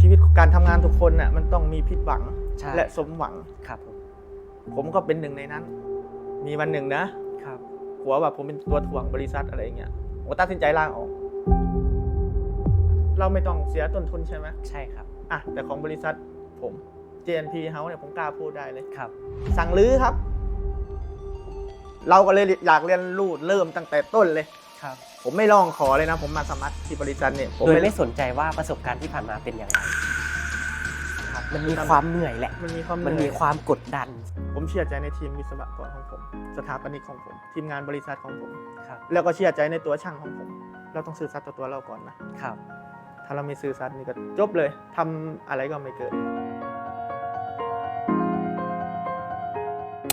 ชีวิตการทำงานทุกคนน่ะมันต้องมีผิดหวังใช่ และสมหวัง ครับผมผมก็เป็นหนึ่งในนั้น มีวันหนึ่งนะครับ หัวว่าผมเป็นตัวถ่วงบริษัทอะไรเงี้ยผมก็ตัดสินใจลาออก เราไม่ต้องเสียต้นทุนใช่ไหมใช่ครับอะแต่ของบริษัทผม JNP House เนี่ยผมกล้าพูดได้เลย ครับ สั่งรื้อครับ เราก็เลยอยากเรียนรู้เริ่มตั้งแต่ต้นเลย ครับ ผมไม่ลองขอเลยนะ ผมมาสมัครที่บริษัทเนี่ยผมโดยไม่ไม่สนใจว่าประสบการณ์ที่ผ่านมาเป็นอย่างไรครับมันมีความเหนื่อยแหละ มันมีความมันเหมีอยความกดดัน ผมเชื่อใจในทีมวิศวกรของผม สถาปนิกของผม ทีมงานบริษัทของผม ครับ แล้วก็เชื่อใจในตัวช่างของผม เราต้องซื่อสัตย์ต่อตัวเราก่อนนะ ครับ ถ้าเราไม่ซื่อสัตย์นี่ก็จบเลยทำอะไรก็ไม่เกิด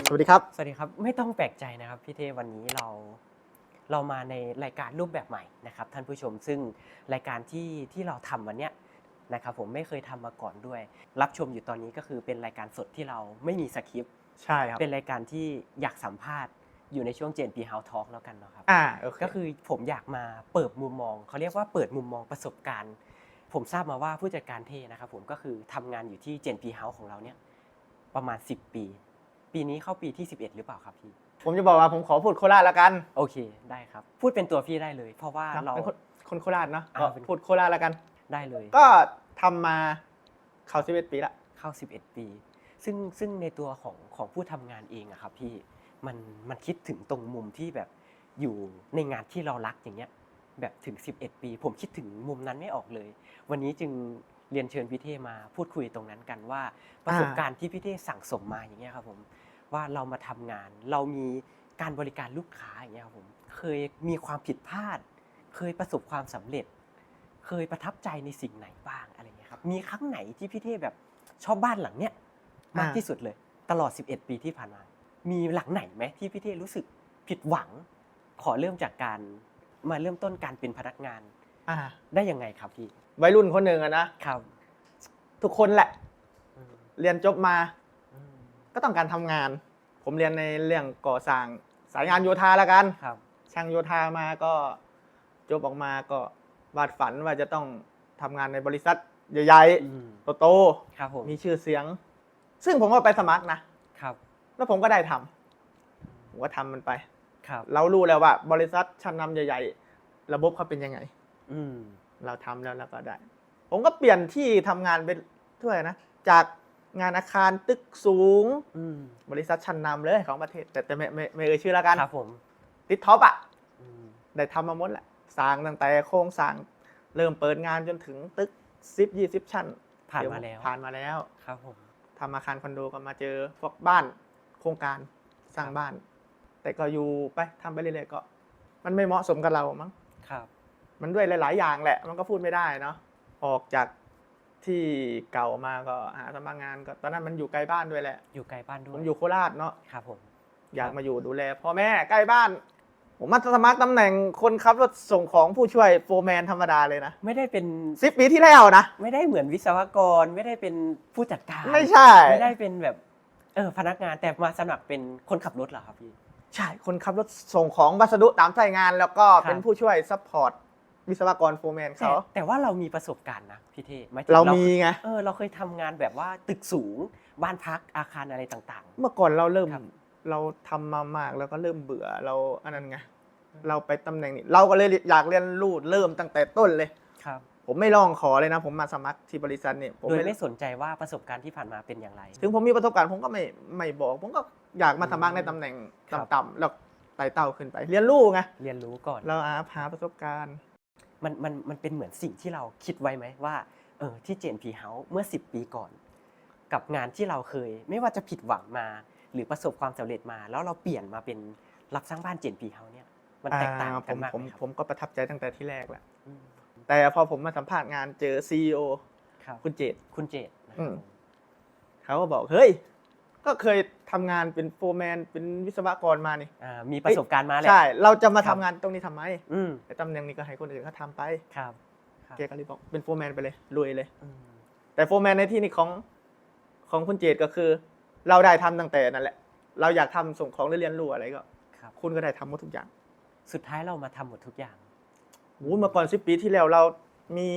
สวัสดีครับ สวัสดีครับ ไม่ต้องแปลกใจนะครับพี่เทวันนี้เรา เรามาในรายการรูปแบบใหม่นะครับท่านผู้ชม ซึ่งรายการที่ที่เราทำวันเนี้ยนะครับผมไม่เคยทำมาก่อนด้วย รับชมอยู่ตอนนี้ก็คือเป็นรายการสดที่เราไม่มีสคริปต์ใช่ครับเป็นรายการที่อยากสัมภาษณ์อยู่ในช่วง JNP House Talk แล้วกันเนาะครับ อ่าโอเค ก็คือผมอยากมาเปิดมุมมอง เขาเรียกว่าเปิดมุมมองประสบการณ์ ผมทราบมาว่าผู้จัดการเทนะครับผมก็คือทำงานอยู่ที่ JNP House ของเราเนี่ยประมาณ 10 ปี ปีนี้เข้าปีที่ 11 หรือเปล่าครับพี่ ผมจะบอกว่าผมขอพูดโคราชละกัน โอเคได้ครับ พูดเป็นตัวพี่ได้เลย เพราะว่าครับเรา เป็นคนคนโคราชเนาะอ่าก็เป็น พูดโคราชละกัน ได้เลยก็ทำมาเข้าสิบเอ็ดปีละ เข้า 11 ปี ซึ่งซึ่งในตัวของของผู้ทำงานเองอะครับพี่มันมันคิดถึงตรงมุมที่แบบอยู่ในงานที่เรารักอย่างเงี้ยแบบถึง 11 ปี ผมคิดถึงมุมนั้นไม่ออกเลย วันนี้จึงเรียนเชิญพี่เทมาพูดคุยตรงนั้นกันว่า ประสบการณ์ที่พี่เทสั่งสมมาอย่างเงี้ยครับผม ว่าเรามาทำงาน เรามีการบริการลูกค้าอย่างเงี้ยครับผมเคยมีความผิดพลาด เคยประสบความสำเร็จ เคยประทับใจในสิ่งไหนบ้างอะไรเงี้ยครับมีครั้งไหนที่พี่เทพแบบชอบบ้านหลังเนี้ยมากอ่าที่สุดเลย ตลอด 11 ปีที่ผ่านมา มีหลังไหนไหมที่พี่เทพรู้สึกผิดหวัง ขอเริ่มจากการมาเริ่มต้นการเป็นพนักงานอ่าได้ยังไงครับพี่วัยรุ่นคนหนึ่งอะนะครับ ทุกคนแหละอืมเรียนจบมาอืม ก็ต้องการทำงาน ผมเรียนในเรื่องก่อสร้างสายงานโยธาละกันครับ ช่างโยธามาก็จบออกมาก็วาดฝันว่าจะต้องทำงานในบริษัทใหญ่อืมๆโตครับผมๆมีชื่อเสียง ซึ่งผมก็ไปสมัครนะครับ แล้วผมก็ได้ทำผมก็ทำมันไปครับ เรารู้แล้วว่า บริษัทชั้นนำใหญ่ ๆ ระบบเขาเป็นยังไง อืมเราทำแล้วเราก็ได้ ผมก็เปลี่ยนที่ทำงานไปด้วยนะ จาก งานอาคารตึกสูง อืมบริษัทชั้นนำเลยของประเทศ แต่แต่ไม่ไม่ไม่เอ่ยชื่อแล้วกัน ครับผมติดท็อปอะ อืมได้ทำมาหมดแหละสร้างตั้งแต่โครงสร้างเริ่มเปิดงานจนถึงตึกสิบยี่สิบชั้นผ่านมาแล้วผ่านมาแล้วครับผม ทำอาคารคอนโดก็มาเจอพวกบ้านโครงการสร้างบ้าน แต่ก็อยู่ไปทำไปเรื่อยๆก็ มันไม่เหมาะสมกับเรามั้ง ครับ มันด้วยหลาย ๆ อย่างแหละ มันก็พูดไม่ได้เนาะ ออกจาก ที่เก่ามาก็หาสมัครงานก็ตอนนั้นมันอยู่ไกลบ้านด้วยแหละ อยู่ไกลบ้านด้ผวยมอยู่โคราชเนาะครับผม อยากครับมาอยู่ดูแลพ่อแม่ใกล้บ้าน ผมมาสมัครตำแหน่งคนขับรถส่งของผู้ช่วยโฟร์แมนธรรมดาเลยนะไม่ได้เป็นสิบปีที่แล้วนะ ไม่ได้เหมือนวิศวกรไม่ได้เป็นผู้จัดการไม่ใช่ ไม่ได้เป็นแบบเออพนักงานแต่มาสมัครเป็นคนขับรถเหรอครับพี่ใช่ คนขับรถส่งของวัสดุตามสายงาน แล้วก็ครับเป็นผู้ช่วยซัพพอร์ต วิศวกรโฟร์แมนแต่เขาแต่ว่าเรามีประสบการณ์นะพี่เทหมายถึงเรามีไง เออเราเคยทำงานแบบว่าตึกสูงบ้านพักอาคารอะไรต่าง เมื่อก่อนเราเริ่มครับ เราทำมามากแล้วก็เริ่มเบื่อเราอันนั้นไงเราไปตำแหน่งนี้ เราก็เลยอยากเรียนรู้เริ่มตั้งแต่ต้นเลย ๆครับ ผมไม่ลองขอเลยนะ ผมมาสมัครที่บริษัทเนี่ยผมโดยไม่ไม่สนใจว่าประสบการณ์ที่ผ่านมาเป็นอย่างไร ถึงผมมีประสบการณ์ผมก็ไม่ไม่บอก ผมก็อยากมาสมัครในตำแหน่งครับ ต่ำๆแล้วไต่เต้าขึ้นไป เรียนรู้ไงเรียนรู้ก่อน เราหาหาประสบการณ์ มันมันมันเป็นเหมือนสิ่งที่เราคิดไว้ไหมว่าเออที่ JNP House เมื่อ 10 ปีก่อน กับงานที่เราเคย ไม่ว่าจะผิดหวังมา หรือประสบความสำเร็จมา แล้วเราเปลี่ยนมาเป็นรับสร้างบ้าน JNP House เนี่ยมันแตกต่างอ่าผกันมมากผมไหมครับผมก็ประทับใจตั้งแต่ที่แรกแหละอืมแต่พอผมมาสัมภาษณ์งานเจอซีอครับคุณเจตคุณเจตนะคอืรับมเขาก็บอกเฮ้ย ก็เคยทำงานเป็นโฟร์แมนเป็นวิศวกรมานี่ อ่ามีประสบการณ์มาแหละใช่ เราจะมาครัทำบงานตรงนี้ทำไมอืมไอ้ตำแหน่งนี้ก็ให้คนอื่นเขาทำไปครับครับเกก็เลยบอกเป็นโฟร์แมนไปเลยรวยเลย อืมแต่โฟร์แมนในที่นี้ของของคุณเจตก็คือ เราได้ทำตั้งแต่นั่นแหละ เราอยากทำส่งของหรือเรียนรู้อะไรก็ ครับ คุณก็ได้ทำหมดทุกอย่างสุดท้ายเรามาทำหมดทุกอย่าง โอ้เมื่อก่อนสิปีที่แล้วเรามี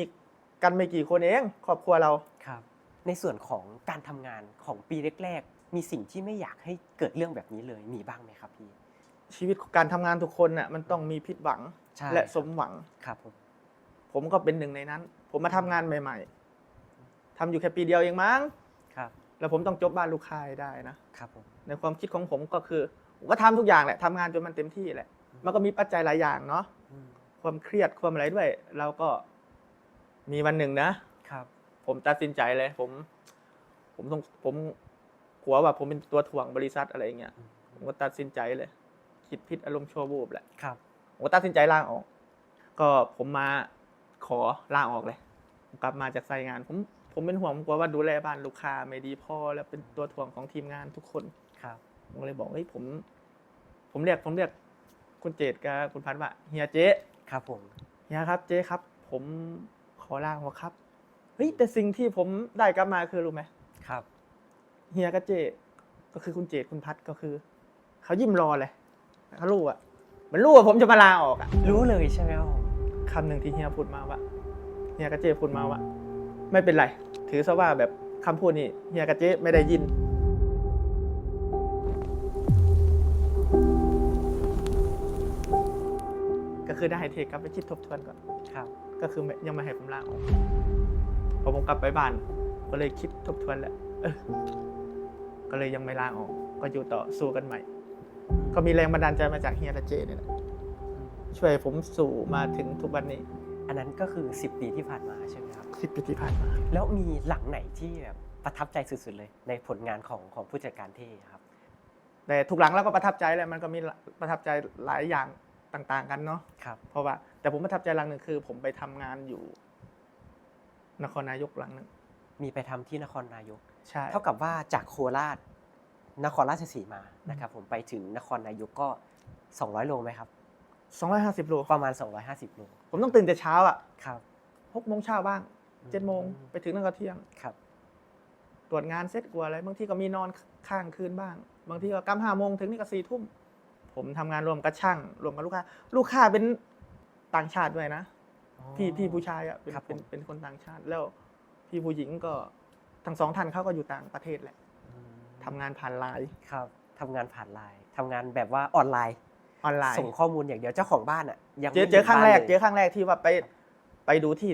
กันไม่กี่คนเองครอบครัวเรา ครับ ในส่วนของการทำงานของปีแรกๆ มีสิ่งที่ไม่อยากให้เกิดเรื่องแบบนี้เลยมีบ้างไหมครับพี่ ชีวิตการทำงานทุกคนน่ะมันต้องมีผิดหวังใช่ และสมหวัง ครับผม ผมก็เป็นหนึ่งในนั้น ผมมาทำงานใหม่ ๆทำอยู่แค่ปีเดียวเองมั้งครับ แล้วผมต้องจบบ้านลูกค้าให้ได้นะครับผม ในความคิดของผมก็คือผมก็ทำทุกอย่างแหละทำงานจนมันเต็มที่แหละ มันก็มีปัจจัยหลายอย่างเนาะอืมความเครียดความอะไรด้วย เราก็มีวันหนึ่งนะ ครับ ผมตัดสินใจเลย ผม ผมต้องผม กลัวว่าผมเป็นตัวถ่วงบริษัทอะไรอย่างเงี้ยผมก็ตัดสินใจเลย คิดพิษอารมณ์ชั่ววูบแหละครับผมก็ตัดสินใจลาออก ก็ผมมาขอลาออกเลยผมกลับมาจากไซต์งาน ผมผมเป็นห่วงผมกลัวว่าดูแลบ้านลูกค้าไม่ดีพอแล้วเป็นตัวถ่วงของทีมงานทุกคนครับผมก็เลยบอกเฮ้ยผม ผมเรียกผมเรียกคุณเจตกับคุณพันธ์ว่าเฮียเจ๊ครับผมเฮียครับเจ๊ครับ ผมขอลาออกครับเฮ้ยแต่สิ่งที่ผมได้กลับมาคือรู้ไหมครับ เฮียกับเจ๊ก็คือคุณเจตคุณพัดก็คือเขายิ้มรอเลยเขารู้อะมันรู้ว่าผมจะมาลาออกอะรู้เลยใช่ไหมครับผมคำหนึ่งที่เฮียพูดมาว่าเฮียกับเจ๊พูดมาว่าไม่เป็นไร ถือซะว่าแบบคำพูดนี้เฮียกับเจ๊ไม่ได้ยินก็คือได้ให้เทกลับไปคิดทบทวนก่อนครับ ก็คือไม่ยังไม่ให้ผมลาออกพอผมกลับไปบ้าน ก็เลยคิดทบทวนแล้วเออ ก็เลยยังไม่ลาออก ก็อยู่ต่อสู้กันใหม่ ก็มีแรงบันดาลใจมาจากเฮียและเจเนี่ยแหละช่วยผมสู่มาถึงทุกวันนี้อันนั้นก็คือ 10 ปีที่ผ่านมาใช่ไหมครับสิบปีที่ผ่านมา แล้วมีหลังไหนที่แบบประทับใจสุดๆเลย ในผลงานของของผู้จัดการเท่ครับ แต่ทุกหลังเราก็ประทับใจแหละมันก็มีประทับใจหลายอย่างต่าง ๆ กันเนาะครับ เพราะว่า แต่ผมประทับใจหลังหนึ่งคือ ผมไปทำงานอยู่ นครนายกหลังหนึ่งมีไปทำที่นครนายก ใช่เท่ากับว่าจากโคราชนครราชสีมานะครับผมไปถึงนครนายกก็ 200 โลไหมครับสองร้อยห้าสิบโลประมาณ 250 โล ผมต้องตื่นแต่เช้าอะครับหกโมงเช้าบ้างเจ็ดโมงไปถึงนั่นก็เที่ยงครับ ตรวจงานเสร็จกว่าอะไรบางทีก็มีนอนข้างคืนบ้าง บางทีก็กำห้าโมงถึงนี่ก็สี่ทุ่มผมทำงานรวมกับช่างรวมกับลูกค้า ลูกค้าเป็นต่างชาติด้วยนะพี่พี่ผู้ชายอะเป็นครับผเป็นมเป็นคนต่างชาติแล้วพี่ผู้หญิงก็ ทั้งสองท่านเขาก็อยู่ต่างประเทศแหละอืมทำงานผ่านไลน์ครับทำงานผ่านไลน์ทำงานแบบว่าออนไลน์ ออนไลน์ ส่งข้อมูลอย่างเดียวเจ้าของบ้านอะยังเจอไม่เจอครั้งแรกห็นบ้านลยเจอครั้งแรกที่ว่าไปไปดูที่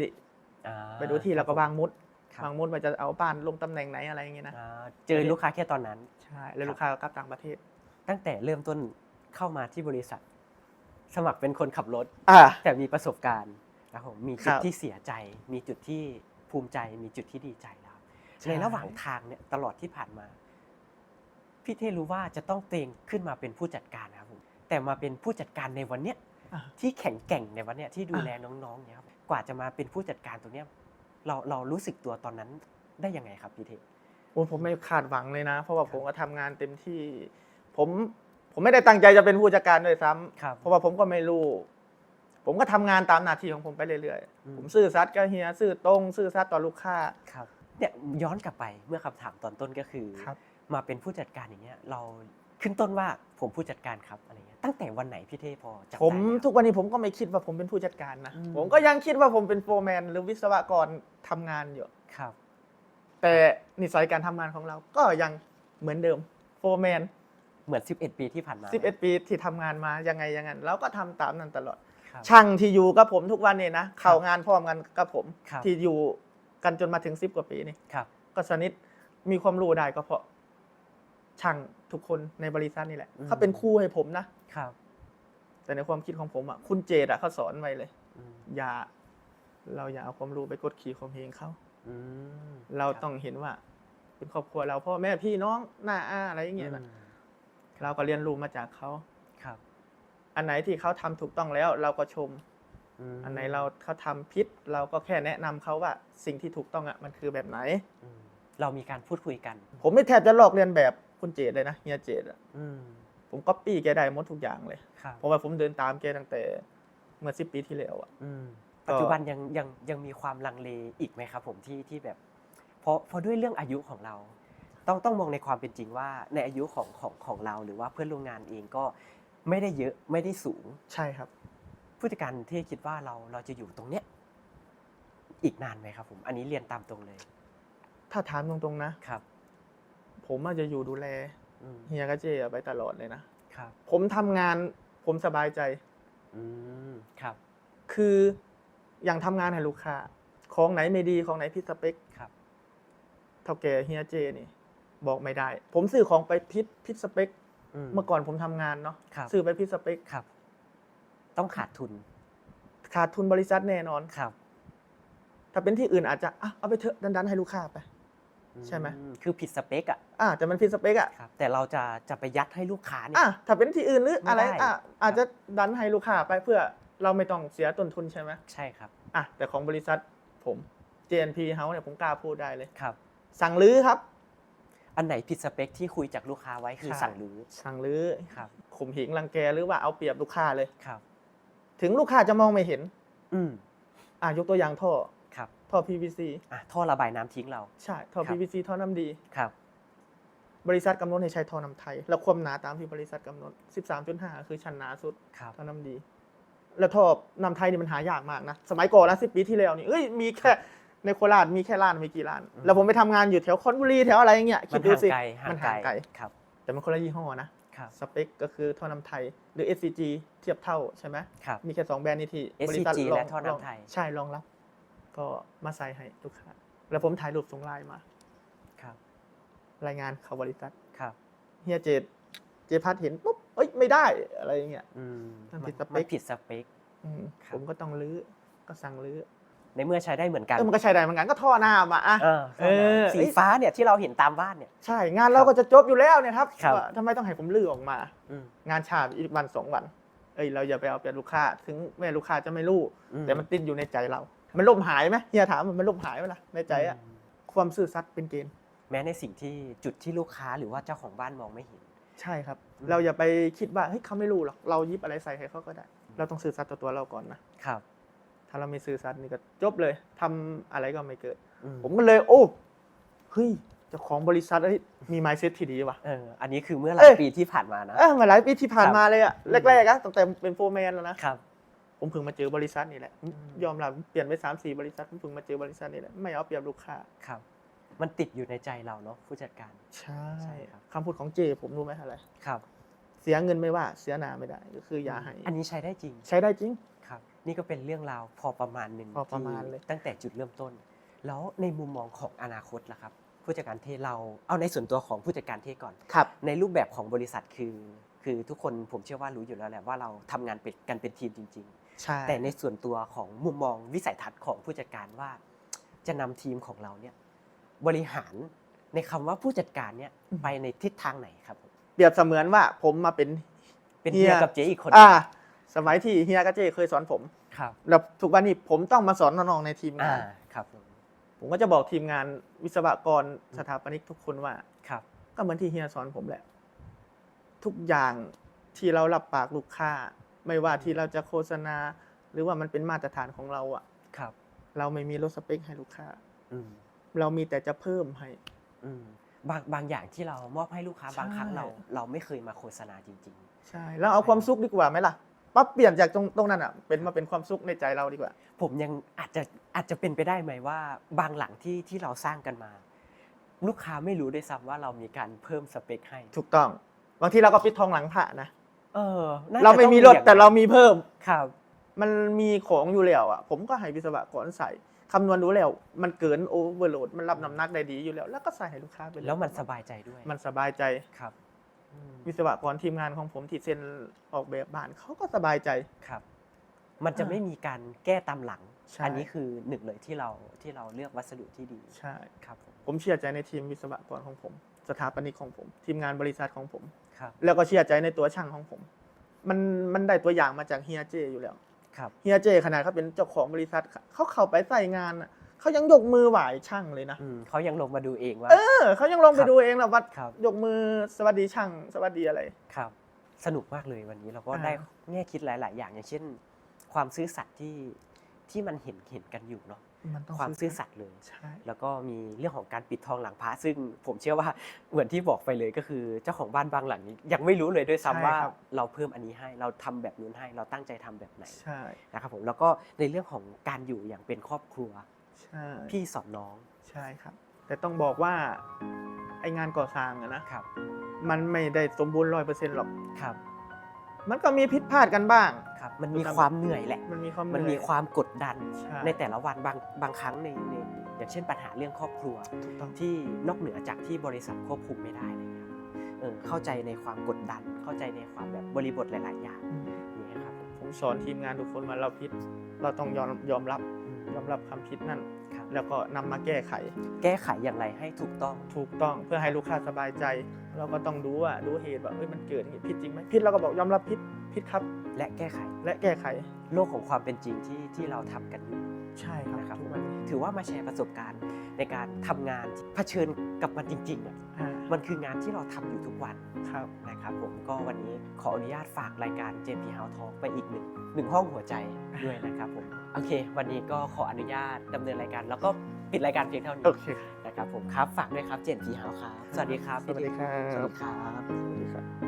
อ่าไปดูที่แล้วก็วางมุดครับวางมุดว่าจะเอาบ้านลงตำแหน่งไหนอะไรอย่างเงี้ยนะอ่าเจอลูกค้าแค่ตอนนั้นใช่แล้วลูกค้าก็กลับต่างประเทศ ตั้งแต่เริ่มต้นเข้ามาที่บริษัท สมัครเป็นคนขับรถอ่าแต่มีประสบการณ์นะครับผมมีจุคดรับที่เสียใจ มีจุดที่ภูมิใจ มีจุดที่ดีใจแล้ว ใช่ในระหว่างทางเนี่ยตลอดที่ผ่านมา พี่เท่รู้ว่าจะต้องเตงขึ้นมาเป็นผู้จัดการนะครับผมแต่มาเป็นผู้จัดการในวันเนี้ยอะที่แข็งแกร่งในวันเนี้ยที่ดูอะแลน้องๆเนี่ยครับกว่าจะมาเป็นผู้จัดการตรงเนี้ยเราเรารู้สึกตัวตอนนั้นได้ยังไงครับพี่เทโอ้ผมไม่คาดหวังเลยนะ เพราะว่าผมก็ทำงานเต็มที่ ผมผมไม่ได้ตั้งใจจะเป็นผู้จัดการด้วยซ้ำครับเพราะว่าผมก็ไม่รู้ผมก็ทำงานตามหน้าที่ของผมไปเรื่อยอืมๆผมซื่อสัตย์กับเฮีย ซื่อตรง ซื่อสัตย์ต่อลูกค้าครับ เนี่ยย้อนกลับไปเมื่อคำถามตอนต้นก็คือครับมาเป็นผู้จัดการอย่างเงี้ยเราขึ้นต้นว่าผมผู้จัดการครับอะไรเงี้ยตั้งแต่วันไหนพี่เท่พอจำได้ผมไหครับทุกวันนี้ผมก็ไม่คิดว่าผมเป็นผู้จัดการนะอืมผมก็ยังคิดว่าผมเป็นโฟร์แมนหรือวิศวกรทำงานอยู่ครับ แต่นิสัยการทำงานของเราก็ยังเหมือนเดิมโฟร์แมนเหมือน 11 ปีที่ผ่านมา11 ปีที่ทำงานมายังไงอยังไงเราก็ทำตามนั้นตลอดครับช่างที่อยู่กับผมทุกวันนี้นะเข้างานพร้อมกันกับผมครับที่อยู่ กันจนมาถึง10กว่าปีนี่ครับ ก็สนิทมีความรู้ได้ก็เพราะช่างทุกคนในบริษัทนี่แหละ อืม เขาเป็นครูให้ผมนะ ครับแต่ในความคิดของผมอะคุณเจดอะเขาสอนไว้เลย อืมอย่า เราอย่าเอาความรู้ไปกดขี่ข่มเหงเขา อืมเราคบต้องเห็นว่า เป็นครอบครัวเราพ่อแม่พี่น้องหน้าอาอะไรอย่างเงี้ยนะอืมเราก็เรียนรู้มาจากเขา ครับ อันไหนที่เขาทำถูกต้องแล้ว เราก็ชมม อันไหนเราเขาทำผิดเราก็แค่แนะนำเขาว่าสิ่งที่ถูกต้องอะมันคือแบบไหนอืมเรามีการพูดคุยกันผมไม่แทบจะลอกเรียนแบบคุณเจดเลยนะเฮียเจดอะอืมผมก็ปี้แกได้หมดทุกอย่างเลย ครับเพราะว่าผมเดินตามแกตั้งแต่เมื่อสิปีที่แล้วอะ อืมก็ปัจจุบันยังยังยังมีความลังเลอีกไหมครับ ผมที่ที่แบบเพราะเพราะด้วยเรื่องอายุของเรา ต้องต้องมองในความเป็นจริงว่าในอายุของของของเราหรือว่าเพื่อนร่วมงานเองก็ไม่ได้เยอะไม่ได้สูง ใช่ครับ ผู้จัดการที่คิดว่าเราเราจะอยู่ตรงเนี้ยอีกนานไหมครับ ผม อันนี้เรียนตามตรงเลยถ้าถามตรงๆนะครับ ผมอาจจะอยู่ดูแลอืมเฮียกับเจอะไปตลอดเลยนะครับ ผมทำงานผมสบายใจ อืมครับ คืออย่างทำงานให้ลูกค้าของไหนไม่ดีของไหนผิดสเปคครับ เท่าแก่เฮียเจนี่บอกไม่ได้ ผมซื้อของไปผิดผิดสเปคเมื่อก่อนผมทำงานเนาะครับ ซื้อไปผิดสเปค ครับ ต้องขาดทุน ขาดทุนบริษัทแน่นอน ครับ ถ้าเป็นที่อื่นอาจจะอะเอาไปเถอะดันๆให้ลูกค้าไป ใช่ไหม อืคือผิดสเปคอะอะแต่มันผิดสเปคอะครับ แต่เราจะจะไปยัดให้ลูกค้าเนี่ย อะถ้าเป็นที่อื่นหรือไม่อะไรได้ อะอาจจะดันให้ลูกค้าไปเพื่อเราไม่ต้องเสียต้นทุนใช่ไหมใช่ครับ อะแต่ของบริษัทผม JNP House เนี่ยผมกล้าพูดได้เลย ครับ สั่งรื้อครับ อันไหนผิดสเปคที่คุยจากลูกค้าไว้คือใช่ สั่งรื้อสั่งรื้อครับ ข่มเหงรังแกหรือว่าเอาเปรียบลูกค้าเลย ครับ ถึงลูกค้าจะมองไม่เห็น อืมอะยกตัวอย่างท่อครับท่อ PVC อะท่อระบายน้ำทิ้งเรา ใช่ท่อ ครับ PVC ท่อน้ำดี ครับ บริษัทกำหนดให้ใช้ท่อน้ำไทย และความหนาตามที่บริษัทกำหนด 13.5 คือชั้นหนาสุดครับ ท่อน้ำดี แล้วท่อน้ำไทยนี่มันหายากมากนะ สมัยก่อนนะสิปีที่แล้วนี่เอ้ยมีแค่ในโคราชมีแค่ร้านไม่กี่ร้าน อืม แล้วผมไปทำงานอยู่แถวคอนบุรีแถวอะไรอย่างเงี้ยคิมัดนดูห่างสิไกลห่ามังนไกลห่างไกลครับ แต่มันคนละยี่ห้อนะ ครับ สเปคก็คือท่อน้ำไทย หรือ SCG เทียบเท่าใช่ไหมครับ มีแค่สองแบรนด์นี้ที่ SCG บริษัทรองและท่อน้ำไทยรองใช่รองรับ ก็มาใส่ให้ลูกค้า แล้วผมถ่ายรูปส่งไลน์มา ครับ รายงานเข้าบริษัทครับ เฮียเจดเจพัทเห็นปุ๊บเอ้ยไม่ได้อะไรอย่างเงี้ยอืมมันผิดสเปคมันผิดสเปคอืมครับผมก็ต้องรื้อก็สั่งรื้อ ในเมื่อใช้ได้เหมือนกันเออมันก็ใช้ได้เหมือนกันก็ท่อหน้ามาอะเออเออสีฟ้าเนี่ยที่เราเห็นตามบ้านเนี่ย ใช่งานเราก็จะจบอยู่แล้วเนี่ยครับครับว่าทำไมต้องให้ผมลื้อออกมา อืม งานชาอีกวันสองวัน เอ้ยเราอย่าไปเอาเปรียบลูกค้า ถึงแม่ลูกค้าจะไม่รู้ อืแต่มันติดอยู่ในใจเรา มันล่มหายไหมเฮียถามมันมันล่มหายไหมล่ะในใจอะอืมความซื่อสัตย์เป็นเกณฑ์แม้ในสิ่งที่จุดที่ลูกค้าหรือว่าเจ้าของบ้านมองไม่เห็น ใช่ครับ อืม เราอย่าไปคิดว่าเฮ้ยเขาไม่รู้หรอกเรายิบอะไรใส่ให้เขาก็ได้ เราต้องซื่อสัตย์ต่อตัวเราก่อนนะครับ ถ้าเราไม่ซื่อสัตย์นี่ก็จบเลยทำอะไรก็ไม่เกิดอืผมก็เลย โอ้เฮ้ยเจ้าของบริษัทเฮ้ยมีไมซ์เซ็ตที่ดีว่ะเอออันนี้คือเมื่อหเอ้ลายยปีที่ผ่านมานะเออมาหลายปีที่ผ่านครับมาเลยอะอืมแรกๆอะตั้งแต่เป็นโฟร์แมนแล้วนะครับผมเพิ่งมาเจอบริษัทนี่แหละอืมยอมรับเปลี่ยนไปสามสี่บริษัทผมเพิ่งมาเจอบริษัทนี่แหละไม่เอาเปรียบลูกค้าครับ มันติดอยู่ในใจเราเนาะผู้จัดการ ใช่ใช่ครับคำพูดของเจ ผมรู้ไหมอะไรครับ เสียเงินไม่ว่าเสียหนาไม่ได้ก็คืออย่าให้ อันนี้ใช้ได้จริง ใช้ได้จริงครับ นี่ก็เป็นเรื่องราวพอประมาณหนึ่งพอประมาณที่เลยตั้งแต่จุดเริ่มต้น แล้วในมุมมองของอนาคตล่ะครับ ผู้จัดการเทเราเอาในส่วนตัวของผู้จัดการเทก่อน ครับ ในรูปแบบของบริษัทคือ คือทุกคนผมเชื่อว่ารู้อยู่แล้วแหละว่าเราทำงานเป็นกันเป็นทีมจริง ใช่ ๆ แต่ในส่วนตัวของมุมมองวิสัยทัศน์ของผู้จัดการว่า จะนำทีมของเราเนี่ยบริหารในคำว่าผู้จัดการเนี่ยไปในทิศทางไหนครับผมเปรียบเสมือนว่าผมมาเป็น เป็นเฮีเฮียย กับเจ๊อีกคนอ่า สมัยที่เฮียกับเจเคยสอนผม ครับแล้วทุกวันนี้ผมต้องมาสอนน้องๆในทีมอ่างาน ครับผมผมก็จะบอกทีมงานวิศวกรสถาปนิกทุกคนว่า ครับ ก็เหมือนที่เฮียสอนผมแหละ ทุกอย่างที่เรารับปากลูกค้า ไม่ว่าที่เราจะโฆษณา หรือว่ามันเป็นมาตรฐานของเราอะครับ เราไม่มีลดสเปคให้ลูกค้า อืม เรามีแต่จะเพิ่มให้ อืม บางบางอย่างที่เรามอบให้ลูกค้าใช่ บางครั้งเรา เราไม่เคยมาโฆษณาจริง ใช่ แล้วเอาความสุขดีกว่าไหมล่ะ ปั๊บเปลี่ยนจากตรงตรงนั้นอะเป็นมาเป็นความสุขในใจเราดีกว่าๆผมยังอาจจะอาจจะเป็นไปได้ไหมว่า บางหลังที่ที่เราสร้างกันมา ลูกค้าไม่รู้ด้วยซ้ำว่าเรามีการเพิ่มสเปคให้ถูกต้องบางทีเราก็ปิดทองหลังพระนะเออน่จะเราไม่มีรถองอย่งแต่เรามีเพิ่ม ครับ มันมีของอยู่แล้วอะ ผมก็ให้วิศวกรใส่คำนวณดูแล้ว มันเกินโอเวอร์โหลดมันรับน้ำหนักได้ดีอยู่แล้ว แล้วก็ใส่ให้ลูกค้าไปเยแล้วมันสบายใจด้วยมันสบายใจ ครับอืม วิศวกรทีมงานของผมที่เซ็นออกแบบบ้านเขาก็สบายใจ ครับ มันจะไม่มีการแก้ตามหลัง ใช่ อันนี้คือหนึ่งเลยที่เราที่เราเลือกวัสดุที่ดีใช่ ครับผมผมเชื่อใจในทีมวิศวกรของผม สถาปนิกของผม ทีมงานบริษัทของผม ครับแล้วก็เชื่อใจในตัวช่างของผม มันมันได้ตัวอย่างมาจากเฮียเจอยู่แล้ว ครับ เฮียเจขนาดเขาเป็นเจ้าของบริษัทเขาเข้าไปใส่งานน่ะ เขายังยกมือไหว้ช่างเลยนะ อืมเขายังลงมาดูเองว่า เออเขายังลงไปครับดูเองนะว่าครับ ยกมือสวัสดีช่าง สวัสดีอะไร ครับ สนุกมากเลยวันนี้เราก็อ่า ได้แง่คิดหลาย ๆ อย่างอย่างเช่น ความซื่อสัตย์ที่ที่มันเห็นเห็นกันอยู่เนาะมันต้องความซื่อสัตย์เลย ใช่ แล้วก็มีเรื่องของการปิดทองหลังพระซึ่งผมเชื่อว่าเหมือนที่บอกไปเลยก็คือเจ้าของบ้านบางหลังนี้ ยังไม่รู้เลยด้วยซ้ำว่าเราเพิ่มอันนี้ให้เราทำแบบนู้นให้เราตั้งใจทำแบบไหนใช่ นะครับผมแล้วก็ในเรื่องของการอยู่อย่างเป็นครอบครัว ใช่พี่สอนน้องใช่ครับ แต่ต้องบอกว่าไองานก่อสร้างอะนะครับ มันไม่ได้สมบูรณ์ร้อยเปอร์เซ็นต์หรอก ครับ มันก็มีผิดพลาดกันบ้าง ครับ มันมีความเหนื่อยแหละ มันมีความมันเหมีอยความกดดันใช่ ในแต่ละวันบางบางครั้งในในอย่างเช่นปัญหาเรื่องครอบครัว ถูกต้องที่นอกเหนือจากที่บริษัทควบคุมไม่ได้อะไรเงี้ยครับเออเข้าใจในความกดดัน เข้าใจในความแบบบริบทหลาย ๆ อย่างอืมอย่างเงี้ยครับผมสอนทีมงานทุกคนว่าเราผิด เราต้องยอมยอมรับ ยอมรับความผิดนั่น ครับ แล้วก็นำมาแก้ไข แก้ไขอย่างไรให้ถูกต้อง ถูกต้องเพื่อให้ลูกค้าสบายใจ เราก็ต้องดูว่าดูเหตุว่าเฮ้ยมันเกิดอย่างนี้ผิดจริงไหมผิดเราก็บอกยอมรับผิดผิดครับ และแก้ไขและแก้ไขโลกของความเป็นจริงที่ที่เราทำกันอยู่ ใช่ครับนะครับ ทุกวันนี้ถือว่ามาแชร์ประสบการณ์ในการทำงานเผชิญกับมันจริงๆอะอ่า มันคืองานที่เราทำอยู่ทุกวันครับนะครับผมก็วันนี้ขออนุญาตฝากรายการ JP House Talk ไปอีกหนึ่งหนึ่งห้องหัวใจด้วยนะครับผมโอเค วันนี้ก็ขออนุญาตดำเนินรายการ แล้วก็ปิดรายการเพียงเท่านี้โอเคนะครับผมครับฝากด้วยครับ JP House ครับสวัสดีครับสวัสดีครัสวัสบดีครับ